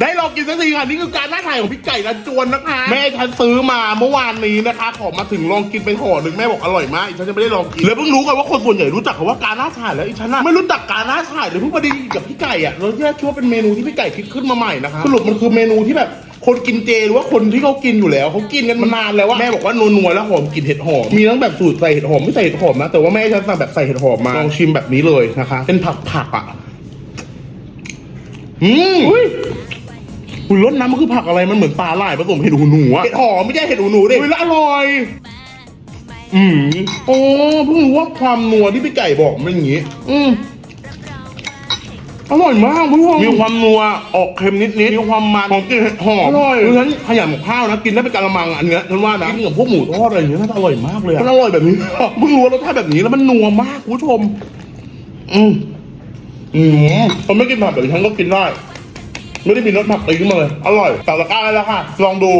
ได้ลองกินสักทีค่ะนี่คือการน่าถ่ายของพี่ไก่รันจวนนะคะแม่ฉันซื้อมาเมื่อวานนี้นะคะขอมาถึงลองกินไปห่อหนึ่งแม่บอกอร่อยมากอีฉันจะไม่ได้ลองกินแล้วเพิ่งรู้กันว่าคนส่วนใหญ่รู้จักคำว่าการน่าถ่ายแล้วอีฉันน่ะไม่รู้จักการน่าถ่ายเลยเพิ่งมาไดีกับพี่ไก่อะแล้วแยกคิดว่าเป็นเมนูที่พี่ไก่คิดขึ้นมาใหม่นะคะสรุปมันคือเมนูที่แบบคนกินเจหรือว่าคนที่เขากินอยู่แล้วเขากินกันมานานแล้วว่าแม่บอกว่านัวๆแล้วหอมกลิ่นเห็ดหอมมีทั้งแบบสูตรใส่เห็ดหอมไม่ใส่เห็ดหอมนะแต่ว่าแม่ฉันสั่งแบบใส่เห็ดหอมมาลองชิมแบบนี้เลยนะคะ เป็นผักผักๆอะอืม คุณรสน้ำมันคือผักอะไรมันเหมือนปลาไหลผสมเห็ดหูหนูอะเห็ดหอมไม่ใช่เห็ดหูหนูดิเฮ้ยแล้วอร่อย อืมโอ้เพิ่งรู้ว่าความนัวที่พี่ไก่บอกมันอย่างงี้ อืมอร่อยมากพี่ผู้ชมมีความนัวออกเค็มนิดๆมีความมันของกลิ่นเห็ดหอมอร่อยเพราะฉะนั้นขยันกับข้าวนะกินได้เป็นกะละมังอันเนี้ยฉันว่านะกินกับพวกหมูทอดอะไรอย่างเงี้ยน่าจะอร่อยมากเลยอะมันอร่อยแบบนี้เพิ่งรู้ว่ารสชาติแบบนี้แล้วมันนัวมากคุณผู้ชม อืมอืมคนไม่กินผักแบบฉันก็กินได้ ไม่ได้มีรสผักติ้งมาเลย อร่อยตักตะก้าได้แล้วค่ะ ลองดู